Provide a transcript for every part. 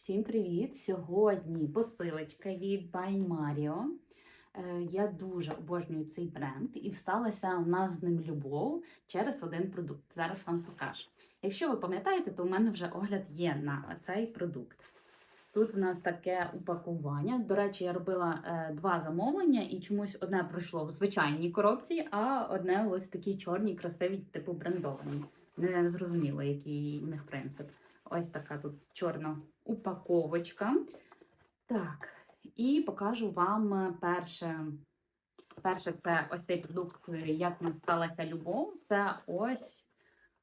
Всім привіт! Сьогодні посилочка від By Mario. Е, Я дуже обожнюю цей бренд і всталася в нас з ним любов через один продукт. Зараз вам покажу. Якщо ви пам'ятаєте, то в мене вже огляд є на цей продукт. Тут у нас таке упакування. До речі, я робила е, два замовлення, і чомусь одне пройшло в звичайній коробці, а одне ось такій чорній, красивій, типу брендованій. Не зрозуміло, який у них принцип. Ось така тут чорна упаковочка. Так, і покажу вам е, перше. Перше, це ось цей продукт, як нам сталася любов. Це ось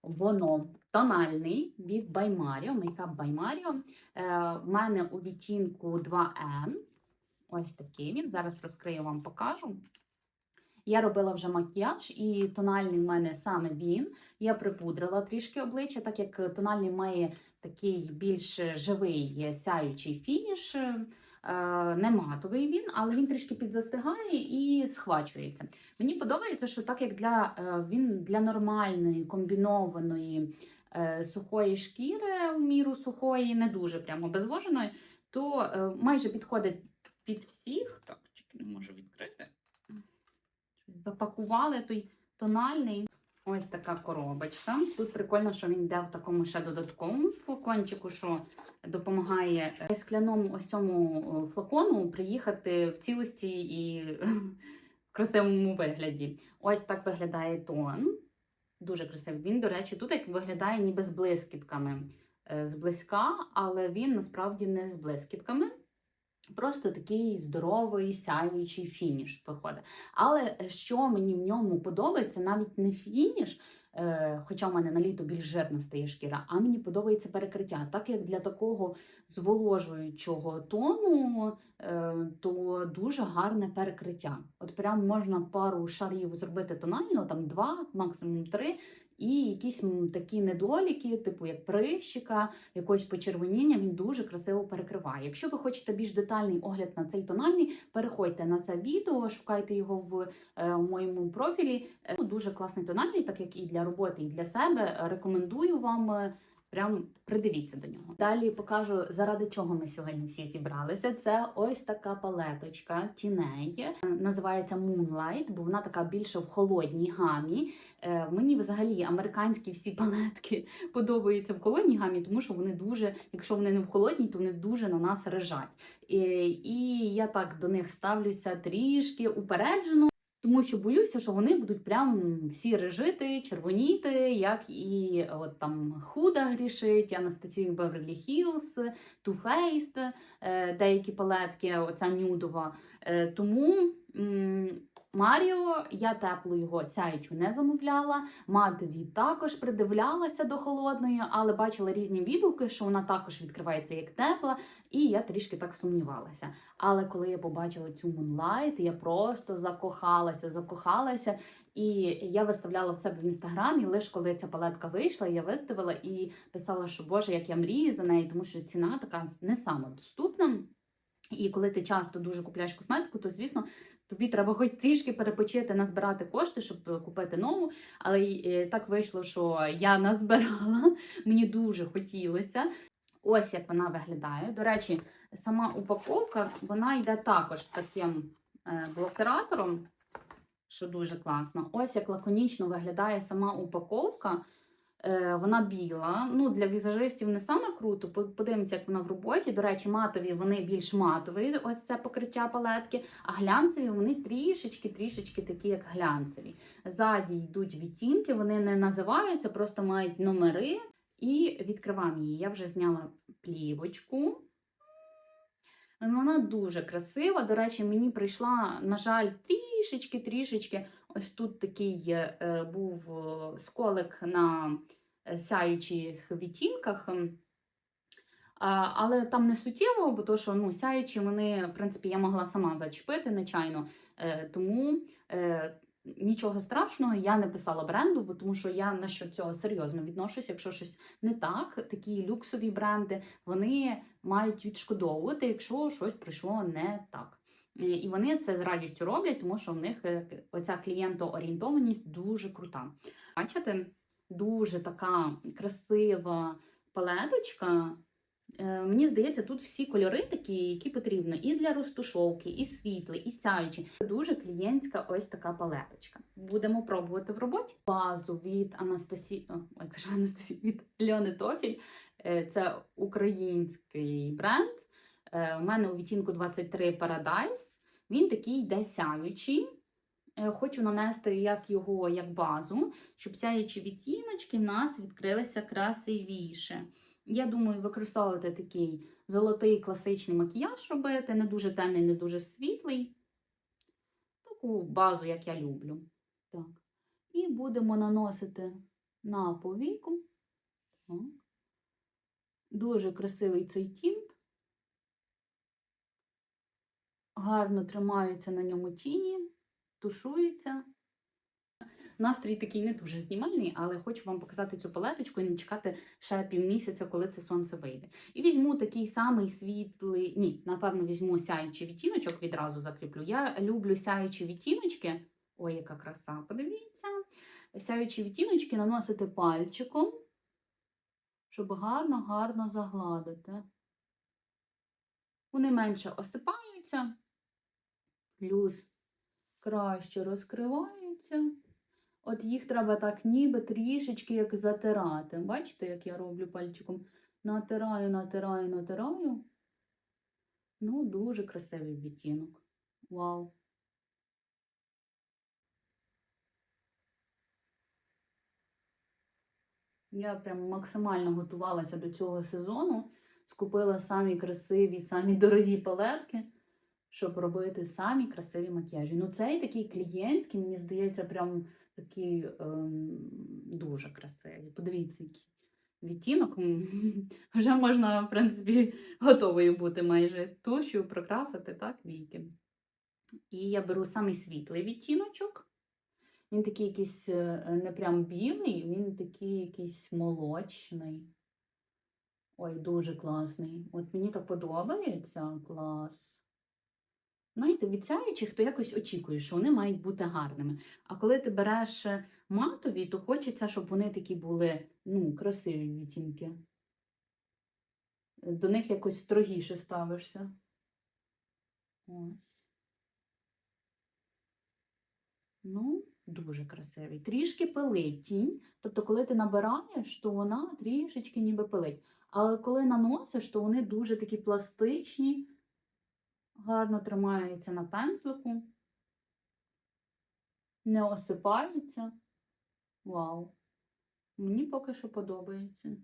воно тональний від Mario, Makeup By Mario. Е, мене у відтінку 2N. Ось такий він. Зараз розкрию вам покажу. Я робила вже макіяж, і тональний в мене саме він. Я припудрила трішки обличчя, так як тональний має такий більш живий сяючий фініш. е, Не матовий він, але він трішки підзастигає і схвачується. Мені подобається, що так як для, е, він для нормальної комбінованої е, сухої шкіри, в міру сухої, не дуже прямо безвоженої, то майже підходить під всіх. Так, тільки не можу відкрити. Запакували той тональний. Ось така коробочка. Тут прикольно, що він йде в такому ще додатковому флакончику, що допомагає е, скляному ось цьому флакону приїхати в цілості і в красивому вигляді. Ось так виглядає тон. Дуже красивий. Він, до речі, тут як виглядає ніби з блискітками е, зблизька, але він насправді не з блискітками. Просто такий здоровий, сяючий фініш виходить. Але е, що мені в ньому подобається, навіть не фініш, е, хоча в мене на літо більш жирна стає шкіра, а мені подобається перекриття. Так як для такого зволожуючого тону, е, то дуже гарне перекриття. От прям можна пару шарів зробити тонально, там два, максимум три. І якісь такі недоліки, типу як прищика, якогось почервоніння, він дуже красиво перекриває. Якщо ви хочете більш детальний огляд на цей тональний, переходьте на це відео, шукайте його в е, моєму профілі. Е, ну, дуже класний тональний, так як і для роботи, і для себе. Рекомендую вам. Е, Прям придивіться до нього. Далі покажу, заради чого ми сьогодні всі зібралися. Це ось така палеточка тіней. Е, Називається Moonlight, бо вона така більше в холодній гамі. Е, Мені взагалі американські всі палетки подобаються в холодній гамі, тому що вони дуже, якщо вони не в холодній, то вони дуже на нас режать. І, і я так до них ставлюся трішки упереджено. Тому що боюся, що вони будуть прям всі режити, червоніти, як і от там Худа грішить, Анастасія Беверлі Хілс, Faced, е, деякі палетки, оця нюдова. Е, Тому Маріо, я теплу його сяючу не замовляла. Матові також придивлялася до холодної, але бачила різні відгуки, що вона також відкривається як тепла, і я трішки так сумнівалася. Але коли я побачила цю Moonlight, я просто закохалася, закохалася. І я виставляла в себе в інстаграмі, лише коли ця палетка вийшла, я виставила і писала, що Боже, як я мрію за неї, тому що ціна така не сама доступна. І коли ти часто дуже купляєш косметику, то звісно. Тобі треба хоч трішки перепочити, назбирати кошти, щоб купити нову. Але е, так вийшло, що я назбирала, мені дуже хотілося. Ось як вона виглядає. До речі, сама упаковка вона йде також з таким е, блокиратором, що дуже класно. Ось як лаконічно виглядає сама упаковка. Е, Вона біла. Ну, Для візажистів не саме круто. Подивимося, як вона в роботі. До речі, матові вони більш матові, ось це покриття палетки, а глянцеві вони трішечки-трішечки такі, як глянцеві. Ззаді йдуть відтінки, вони не називаються, просто мають номери. І відкриваємо її. Я вже зняла плівочку. Вона дуже красива. До речі, мені прийшла, на жаль, трішечки-трішечки. Ось тут такий е, був е, сколик на сяючих відтінках. Ем, але там не суттєво, бо то, що ну, сяючі вони, в принципі, я могла сама зачепити нечайно. Е, тому е, нічого страшного, я не писала бренду, бо тому що я на що цього серйозно відношусь. Якщо щось не так, такі люксові бренди вони мають відшкодовувати, якщо щось прийшло не так. І вони це з радістю роблять, тому що в них е, оця клієнтоорієнтованість дуже крута. Бачите, дуже така красива палеточка. Е, Мені здається, тут всі кольори такі, які потрібно, і для розтушовки, і світлий, і сяючі. Дуже клієнтська ось така палеточка. Будемо пробувати в роботі. Базу від Анастасії, ой, кажу Анастасії, від Льони Тофіль. Е, Це український бренд. Е, У мене у відтінку 23 Paradise. Він такий йде сяючий. Е, Хочу нанести як його як базу, щоб сяючі відтіночки в нас відкрилися красивіше. Я думаю, використовувати такий золотий класичний макіяж робити, не дуже темний, не дуже світлий. Таку базу, як я люблю. Так. І будемо наносити на повіку. Так. Дуже красивий цей тінт. Гарно тримаються на ньому тіні, тушується. Настрій такий не дуже знімальний, але хочу вам показати цю палеточку і не чекати ще півмісяця, коли це сонце вийде. І візьму такий самий світлий, ні, напевно, візьму сяючий відтіночок, відразу закріплю. Я люблю сяючі відтіночки. Ой, яка краса, подивіться. Сяючі відтіночки наносити пальчиком, щоб гарно-гарно загладити. Вони менше осипаються, плюс краще розкриваються. От їх треба так ніби трішечки як затирати. Бачите, як я роблю пальчиком? Натираю, натираю, натираю. Ну, дуже красивий відтінок. Вау. Я прям максимально готувалася до цього сезону. Скупила самі красиві, самі дорогі палетки, щоб робити самі красиві макіяжі. Ну, цей такий клієнтський, мені здається, прям такий ем, дуже красивий. Подивіться, який відтінок. Вже можна, в принципі, готовою бути майже тушю, прокрасити, так, віки. І я беру самий світлий відтіночок. Він такий якийсь е, не прям білий, він такий якийсь молочний. Ой, дуже класний. От мені так подобається клас. Знаєте, від сяючих, то якось очікуєш, що вони мають бути гарними. А коли ти береш е, матові, то хочеться, щоб вони такі були ну, красиві відтінки. До них якось строгіше ставишся. Ось. Ну, дуже красивий. Трішки пилить тінь. Тобто, коли ти набираєш, то вона трішечки ніби пилить. Але коли наносиш, то вони дуже такі пластичні, гарно тримаються на пензлику, не осипаються. Вау! Мені поки що подобається.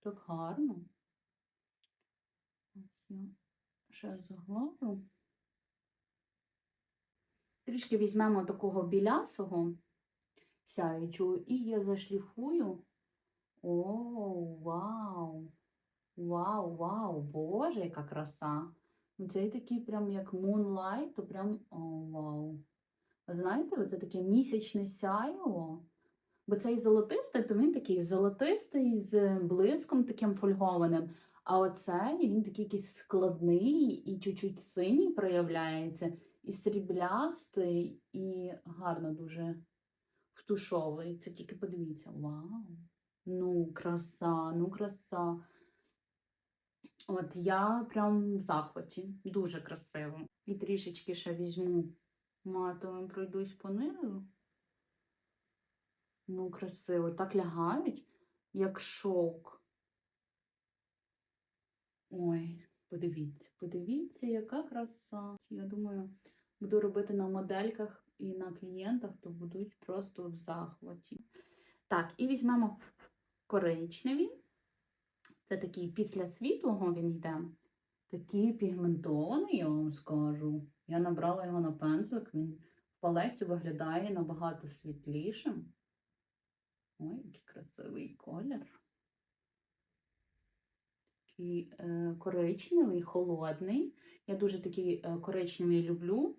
Так гарно. Ось я ще заглажу. Трішки візьмемо такого білясого сяючого і я зашліфую. О, вау! Вау, вау, боже, яка краса! Ну, Цей такий прям як Moonlight, то прям о, вау. Знаєте, це таке місячне сяйво. Бо цей золотистий, то він такий золотистий з блиском таким фольгованим. А оцей він такий якийсь складний і чуть-чуть синій проявляється, і сріблястий, і гарно дуже втушовий. Це тільки подивіться. Вау! Ну, краса, ну краса. От я прям в захваті. Дуже красиво. І трішечки ще візьму матовим пройдусь по низу. Ну, красиво. Так лягають, як шовк. Ой, подивіться, подивіться, яка краса. Я думаю, буду робити на модельках і на клієнтах, то будуть просто в захваті. Так, і візьмемо коричневі. Це такий після світлого він йде. Такий пігментований, я вам скажу. Я набрала його на пензлик, він в палеці виглядає набагато світлішим. Ой, який красивий колір. Такий е, коричневий, холодний. Я дуже такий е, коричневий люблю.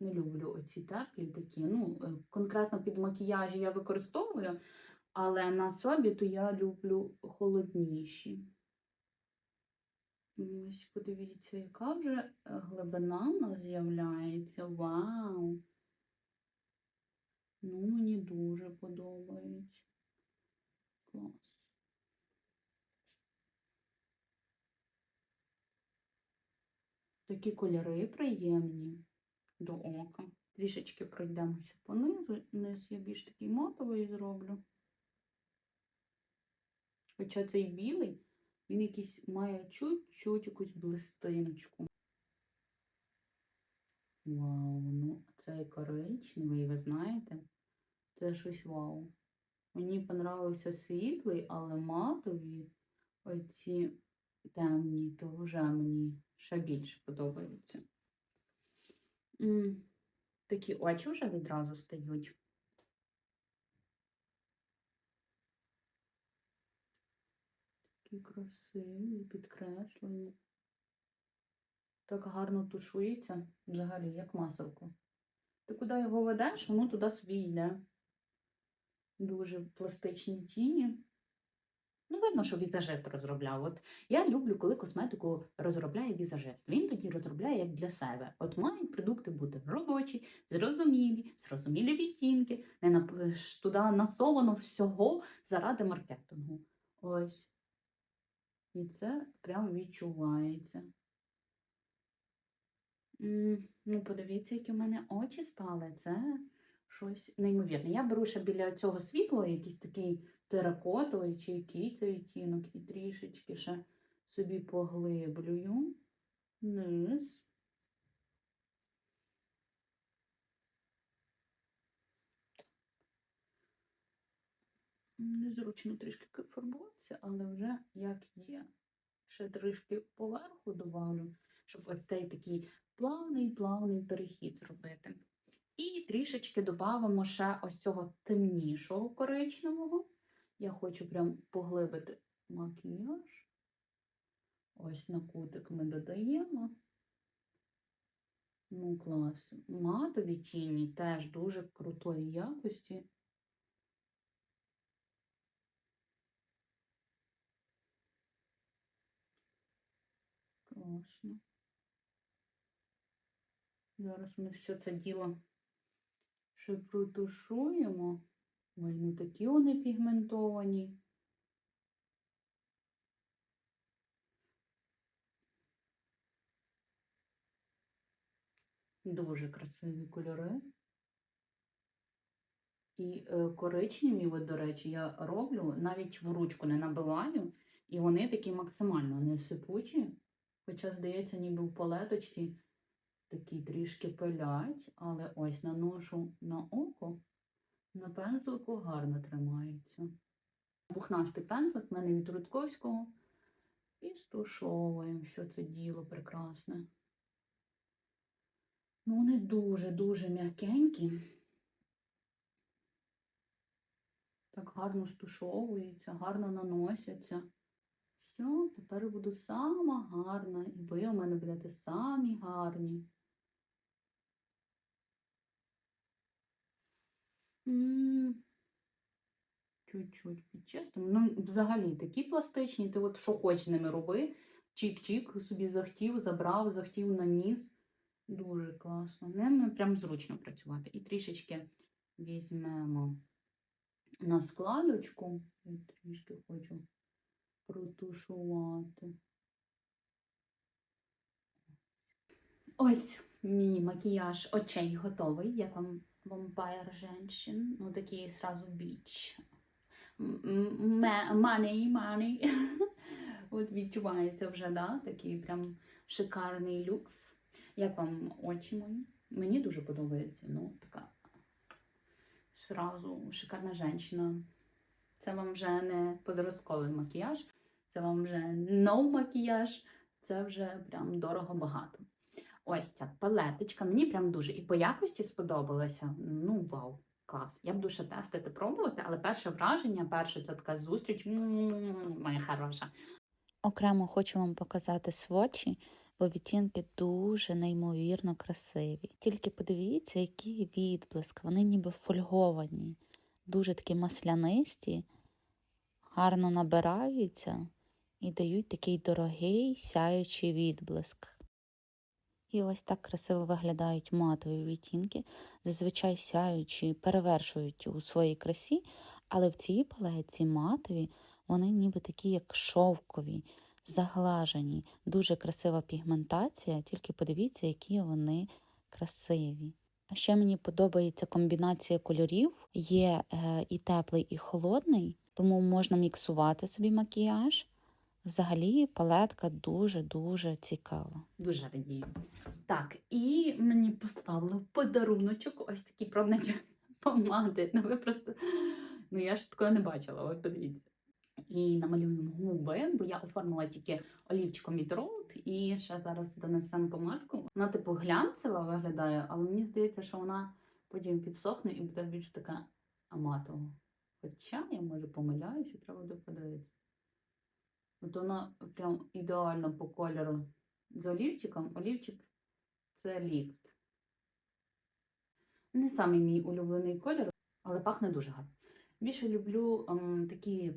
Не люблю оці теплі такі. Ну, е, конкретно під макіяжі я використовую, але на собі то я люблю холодніші. Ось, подивіться, яка вже е, глибина у нас з'являється. Вау! Ну, мені дуже подобається. Клас. Такі кольори приємні до ока. Трішечки пройдемося понизу, низ я більш такий матовий зроблю. Хоча цей білий, він якийсь має чуть-чуть якусь блистиночку. Вау, ну цей коричневий, ви знаєте, це щось вау. Мені понравився світлий, але матові оці темні, то вже мені ще більше подобаються. Такі очі вже відразу стають. Такі красиві, підкреслені. Так гарно тушується взагалі, як маселко. Ти куди його ведеш, воно туди собі йде. Дуже пластичні тіні. Ну, видно, що візажист розробляв. От я люблю, коли косметику розробляє візажист. Він тоді розробляє як для себе. От мають продукти бути робочі, зрозумілі, зрозумілі відтінки, не нап- туди насовано всього заради маркетингу. Ось. І це прям відчувається. Ну, подивіться, які в мене очі стали. Це щось неймовірне. Я беру ще біля цього світла якийсь такий теракотовий чи який це відтінок, і трішечки ще собі поглиблюю низ. Незручно трішки фарбуватися, але вже як є. Ще трішки поверху добавлю, щоб ось цей такий плавний, плавний перехід зробити. І трішечки додамо ще ось цього темнішого коричневого. Я хочу прям поглибити макіяж. Ось на кутик ми додаємо. Ну, клас. Матові тіні теж дуже крутої якості. Класно. Зараз ми все це діло ще протушуємо. Ой, ну такі вони пігментовані. Дуже красиві кольори. І е, коричневі, от, до речі, я роблю, навіть в ручку не набиваю, і вони такі максимально не сипучі. Хоча, здається, ніби в палеточці такі трішки пилять, але ось наношу на око, на пензлику гарно тримається. Пухнастий пензлик в мене від Рудковського. І стушовуємо все це діло прекрасне. Ну, вони дуже-дуже м'якенькі. Так гарно стушовуються, гарно наносяться. Все, тепер буду сама гарна, і ви у мене будете самі гарні. Чуть-чуть підчистимо. Ну, взагалі такі пластичні, ти от що хоч ними роби. Чик-чик собі захтів, забрав, захтів наніс. Дуже класно. Ними прям зручно працювати. І трішечки візьмемо на складочку. Я трішки хочу протушувати. Ось мій макіяж очей готовий, як вам Vampire женщин. Ну, такий сразу біч. Money, money. От відчувається вже, да? такий прям шикарний люкс. Як вам очі мої? Мені дуже подобається. Ну, така сразу шикарна жінка. Це вам вже не подростковий макіяж, це вам вже no макіяж, це вже прям дорого-багато. Ось ця палеточка, мені прям дуже і по якості сподобалася. Ну, вау, клас. Я буду ще тестити, пробувати, але перше враження, перше це така зустріч, моя хороша. Окремо хочу вам показати свочі, бо відтінки дуже неймовірно красиві. Тільки подивіться, який відблиск, вони ніби фольговані, дуже такі маслянисті, гарно набираються і дають такий дорогий сяючий відблиск. І ось так красиво виглядають матові відтінки, зазвичай сяючі, перевершують у своїй красі, але в цій палеці матові вони ніби такі, як шовкові, заглажені, дуже красива пігментація, тільки подивіться, які вони красиві. Ще мені подобається комбінація кольорів. Є е, і теплий, і холодний, тому можна міксувати собі макіяж. Взагалі палетка дуже-дуже цікава. Дуже радію. Так, і мені поставили в подаруночок ось такі пробничі помади. Ну ви просто. Ну я ж такого не бачила, от подивіться. І намалюємо губи, бо я оформила тільки олівчиком від Road, і ще зараз донесемо помадку. Вона типу глянцева виглядає, але мені здається, що вона потім підсохне і буде більш така матова. Хоча я може помиляюся, треба буде подивитися. От вона прям ідеально по кольору з олівчиком. Олівчик це ліфт. Не самий мій улюблений колір, але пахне дуже гарно. Більше люблю ем, такі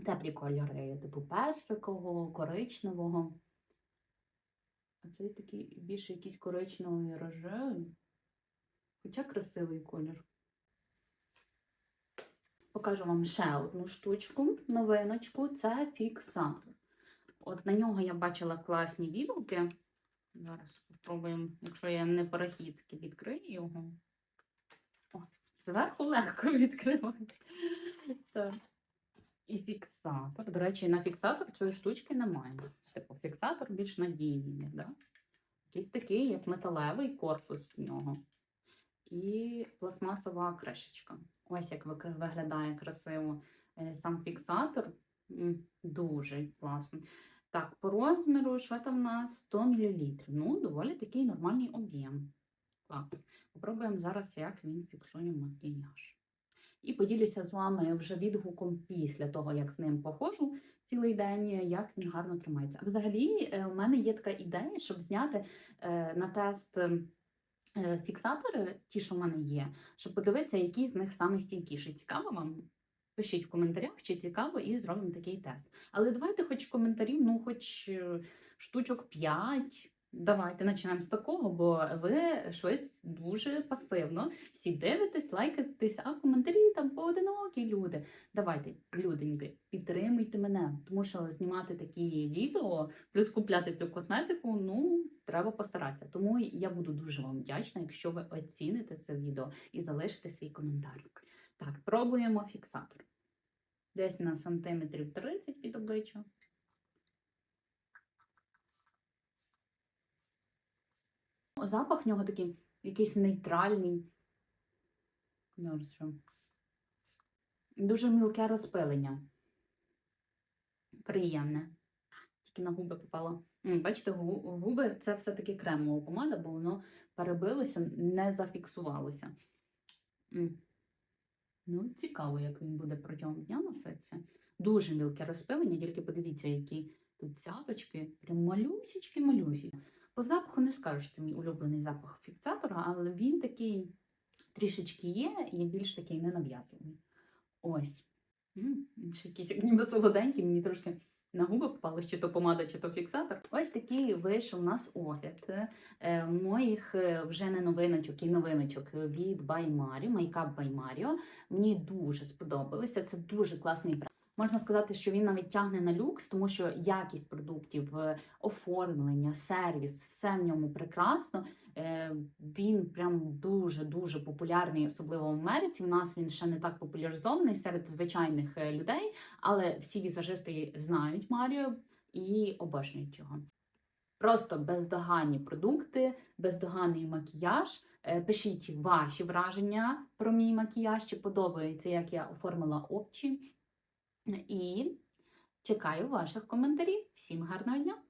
теплі кольори, типу персикового, коричневого. А цей такий більше якийсь коричневий рожевий. Хоча красивий колір. Покажу вам ще одну штучку, новиночку. Це фіксатор. От на нього я бачила класні відгуки. Зараз спробуємо, якщо я не парахідськи відкрию його. О, зверху легко відкривати. Так. І фіксатор. До речі, на фіксатор цієї штучки немає. Типу, фіксатор більш надійний, да? Якийсь такий, як металевий корпус в нього. І пластмасова кришечка. Ось як виглядає красиво е, сам фіксатор. Дуже класно. Так, по розміру, що там у нас 100 мл. Ну, доволі такий нормальний об'єм. Клас. Попробуємо зараз, як він фіксує макіяж. І поділюся з вами вже відгуком після того, як з ним походжу цілий день, як він гарно тримається. Взагалі, е, у мене є така ідея, щоб зняти е, на тест е, фіксатори, ті, що в мене є, щоб подивитися, який з них саме. Цікаво вам? Пишіть в коментарях, чи цікаво, і зробимо такий тест. Але давайте хоч коментарів, ну хоч штучок 5. Давайте почнемо з такого, бо ви щось дуже пасивно. Всі дивитесь, лайкаєтесь, а коментарі там поодинокі люди. Давайте, люденьки, підтримуйте мене, тому що знімати такі відео, плюс купляти цю косметику, ну треба постаратися. Тому я буду дуже вам вдячна, якщо ви оціните це відео і залишите свій коментар. Так, пробуємо фіксатор. Десь на сантиметрів 30 від обличчя. Запах в нього такий якийсь нейтральний. Дуже мілке розпилення. Приємне. Тільки на губи попало. Бачите, губи це все-таки кремова помада, бо воно перебилося, не зафіксувалося. Ну, цікаво, як він буде протягом дня носитися. Дуже мілке розпилення, тільки подивіться, які тут цяточки, прям малюсічки малюсі По запаху не скажу, що це мій улюблений запах фіксатора, але він такий трішечки є і більш такий ненав'язливий. Ось. Він ще якийсь як ніби солоденький, мені трошки на губи попало, чи то помада, чи то фіксатор. Ось такий вийшов у нас огляд е, моїх е, вже не новиночок і новиночок від Makeup by Mario. Мені дуже сподобалося. Це дуже класний бренд. Можна сказати, що він навіть тягне на люкс, тому що якість продуктів, е, оформлення, сервіс, все в ньому прекрасно. Е, Він прям дуже дуже популярний, особливо в Америці. У нас він ще не так популяризований серед звичайних е, людей, але всі візажисти знають Маріо і обожнюють його. Просто бездоганні продукти, бездоганний макіяж. Пишіть ваші враження про мій макіяж, чи подобається, як я оформила очі. І чекаю ваших коментарів. Всім гарного дня!